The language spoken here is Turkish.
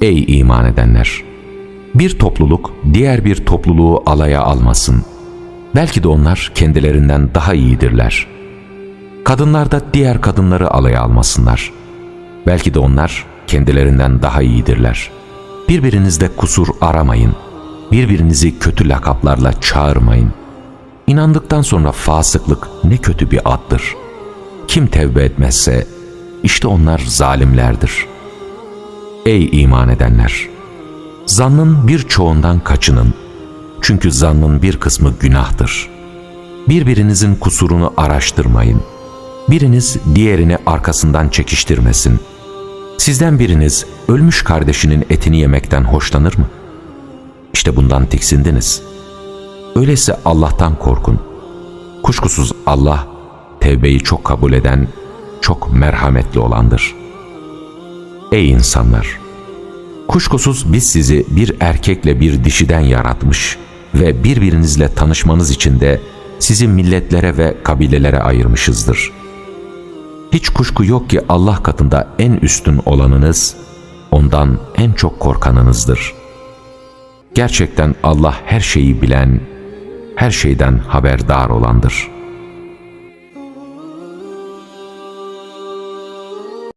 Ey iman edenler! Bir topluluk diğer bir topluluğu alaya almasın. Belki de onlar kendilerinden daha iyidirler. Kadınlar da diğer kadınları alaya almasınlar. Belki de onlar kendilerinden daha iyidirler. Birbirinizde kusur aramayın. Birbirinizi kötü lakaplarla çağırmayın. İnandıktan sonra fasıklık ne kötü bir addır. Kim tevbe etmezse işte onlar zalimlerdir. Ey iman edenler! Zannın birçoğundan kaçının. Çünkü zannın bir kısmı günahtır. Birbirinizin kusurunu araştırmayın. Biriniz diğerini arkasından çekiştirmesin. Sizden biriniz ölmüş kardeşinin etini yemekten hoşlanır mı? İşte bundan tiksindiniz. Öyleyse Allah'tan korkun. Kuşkusuz Allah tevbeyi çok kabul eden, çok merhametli olandır. Ey insanlar! Kuşkusuz biz sizi bir erkekle bir dişiden yaratmış ve birbirinizle tanışmanız için de sizi milletlere ve kabilelere ayırmışızdır. Hiç kuşku yok ki Allah katında en üstün olanınız, ondan en çok korkanınızdır. Gerçekten Allah her şeyi bilen, her şeyden haberdar olandır.''